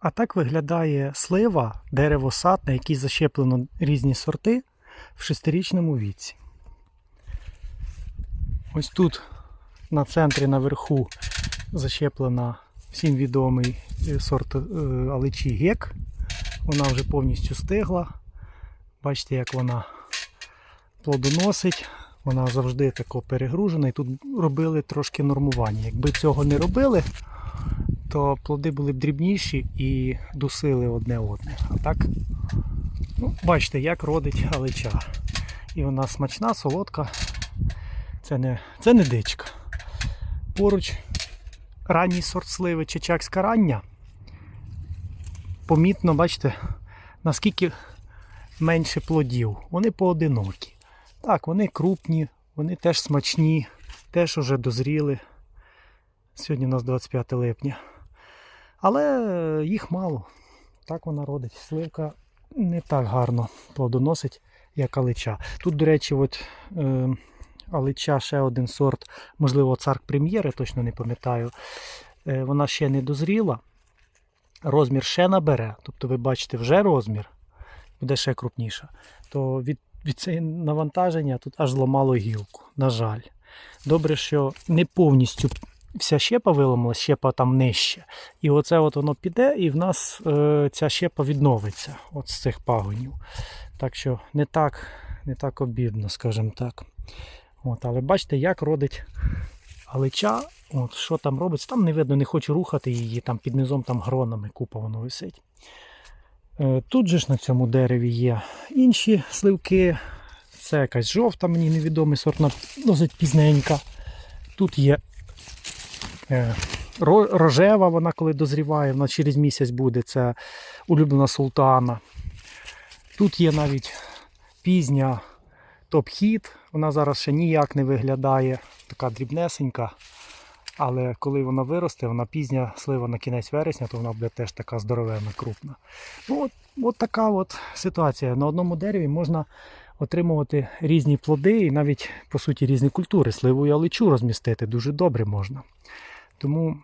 А так виглядає слива, дерево сад, на якій защеплено різні сорти в шестирічному віці. Ось тут на центрі наверху защеплена всім відомий е, сорт е, аличі гек. Вона вже повністю стигла. Бачите, як вона плодоносить. Вона завжди тако перегружена. І тут робили трошки нормування. Якби цього не робили, то плоди були б дрібніші і дусили одне одне. А так, ну, бачите, як родить галича. І вона смачна, солодка. Це не, це не дичка. Поруч ранній сорт сливи чечакська рання. Помітно, бачите, наскільки менше плодів. Вони поодинокі. Так, вони крупні, вони теж смачні, теж уже дозріли. Сьогодні у нас 25 липня. Але їх мало. Так вона родить. Сливка не так гарно плодоносить, як алича. Тут, до речі, от, е, алича ще один сорт, можливо, царк прем'єри, точно не пам'ятаю. Е, вона ще не дозріла. Розмір ще набере. Тобто, ви бачите, вже розмір буде ще крупніша. То від, від цієї навантаження тут аж зламало гілку. На жаль. Добре, що не повністю вся щепа виламалась, щепа там нижче. І оце от воно піде, і в нас е, ця щепа відновиться от з цих пагонів. Так що не так, не так обідно, скажімо так. От, але бачите, як родить алича. От, що там робиться, там не видно, не хочу рухати її, там під низом там гронами купа воно висить. Е, Тут же ж на цьому дереві є інші сливки. Це якась жовта, мені невідомий сорт, досить пізненька. Тут є рожева, вона коли дозріває, вона через місяць буде. Це улюблена султана. Тут є навіть пізня топ-хіт. Вона зараз ще ніяк не виглядає, така дрібнесенька. Але коли вона виросте, вона пізня слива на кінець вересня, то вона буде теж така здоровенна, крупна. Ну, от, от така от ситуація. На одному дереві можна отримувати різні плоди і навіть, по суті, різні культури. Сливу і аличу розмістити дуже добре можна. Тому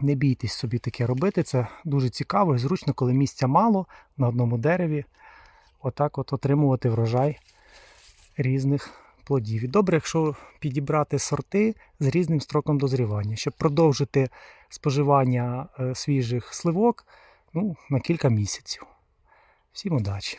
не бійтесь собі таке робити. Це дуже цікаво і зручно, коли місця мало на одному дереві. Отак от отримувати врожай різних плодів. І добре, якщо підібрати сорти з різним строком дозрівання, щоб продовжити споживання е, свіжих сливок ну, на кілька місяців. Всім удачі!